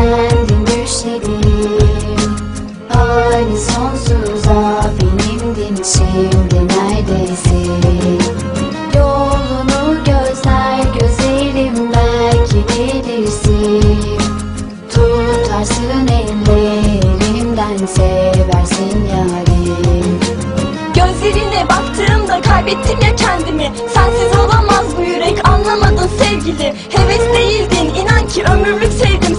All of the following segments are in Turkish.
Kendim düşledim Aynı sonsuza benimdin şimdi neredesin? Yolunu gözler gözlerim belki bilirsin. Tutarsın ellerimden seversin yarim. Gözlerine baktığımda kaybettim ya kendimi. Sensiz olamaz bu yürek anlamadın sevgili. Heves değildin inan ki ömürlük sevdim.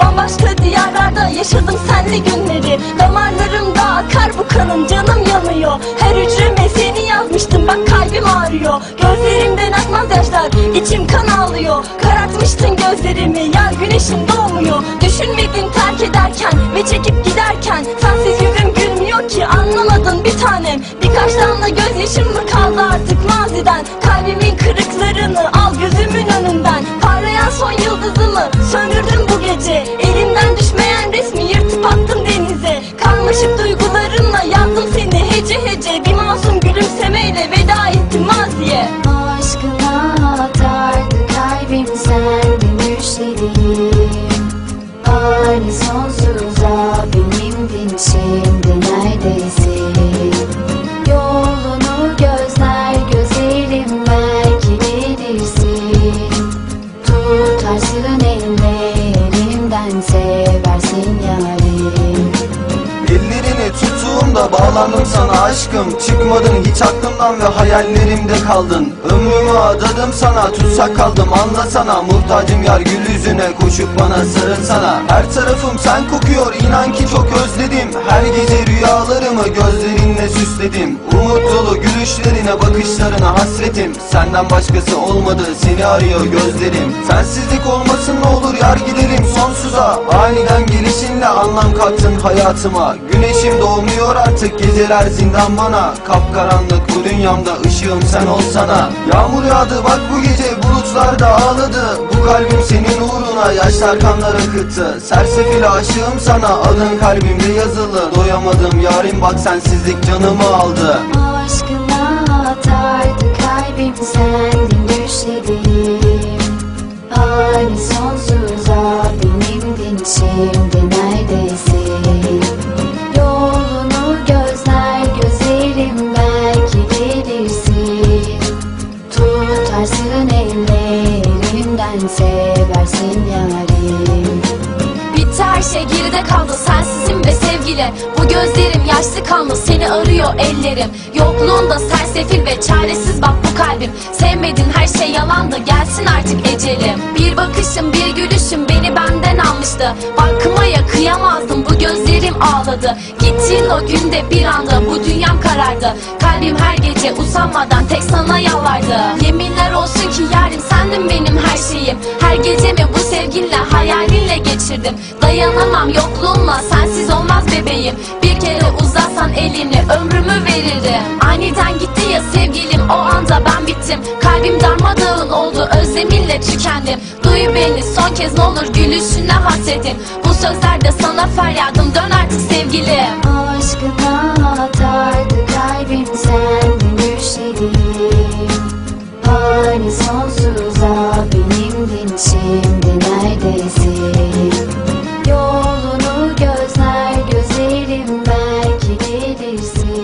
Bambaşka diyarlarda yaşadım senli günleri. Damarlarımda akar bu kanım canım yanıyor. Her hücreme seni yazmıştım bak kalbim ağrıyor. Gözlerimden akmaz yaşlar içim kan ağlıyor. Karartmıştın gözlerimi yar güneşim doğmuyor. Düşünmedin terk ederken ve çekip giderken Sensiz yüzüm gülmüyor ki anlamadın bir tanem. Birkaç damla gözyaşım mı kaldı artık maziden? Kalbimin neredesin Yolunu gözler gözlerim belki gelirsin Tutarsın ellerimden seversin bağlandım sana aşkım. Çıkmadın hiç aklımdan ve hayallerimde kaldın. Ömrümü adadım sana tutsak kaldım anlasana. Muhtacım yar gül yüzüne koşup bana sarılsana Her tarafım sen kokuyor inan ki çok özledim. Her gece rüyalarımı gözlerinle süsledim. Umut dolu gülüşlerine bakışlarına hasretim. Senden başkası olmadı seni arıyor gözlerim. Sensizlik olmasın ne olur yar gidelim sonsuza. Aniden gelişinle anlam kattın hayatıma. Güneşim doğmuyor artık geceler zindan bana. Kapkaranlık bu dünyamda ışığım sen olsana. Yağmur yağdı bak bu gece bulutlar da ağladı. Bu kalbim senin uğruna yaşlar kanlar akıttı Sersefil aşığım sana adın kalbimde yazılı. Doyamadım yarim bak sensizlik canımı aldı. Aşkına atardı kalbim sendin düşledim Hani sonsuza benimdin şimdi ellerimden seversin yarim. Bitti her şey geride kaldı sensizim ve sevgili Bu gözlerim yaşlı kanlı seni arıyor ellerim. Yokluğunda sersefil ve çaresiz bak bu kalbim. Sevmedin her şey yalandı gelsin artık ecelim. Bir bakışım bir gülüşüm beni benden almıştı. Bakmaya kıyamazdım bu gözlerim ağladı. Gittiğin o günde bir anda bu dünyam karardı. Kalbim her gece usanmadan tek sana yalvardı. Yeminler olsun ki gecemi bu sevginle hayalinle geçirdim. Dayanamam yokluğunla sensiz olmaz bebeğim. Bir kere uzatsan elini ömrümü verirdim Aniden gitti ya sevgilim o anda ben bittim. Kalbim darmadağın oldu özleminle tükendim. Duy beni son kez ne olur gülüşüne hasretim Bu sözlerde sana feryadım dön artık sevgilim Ooh.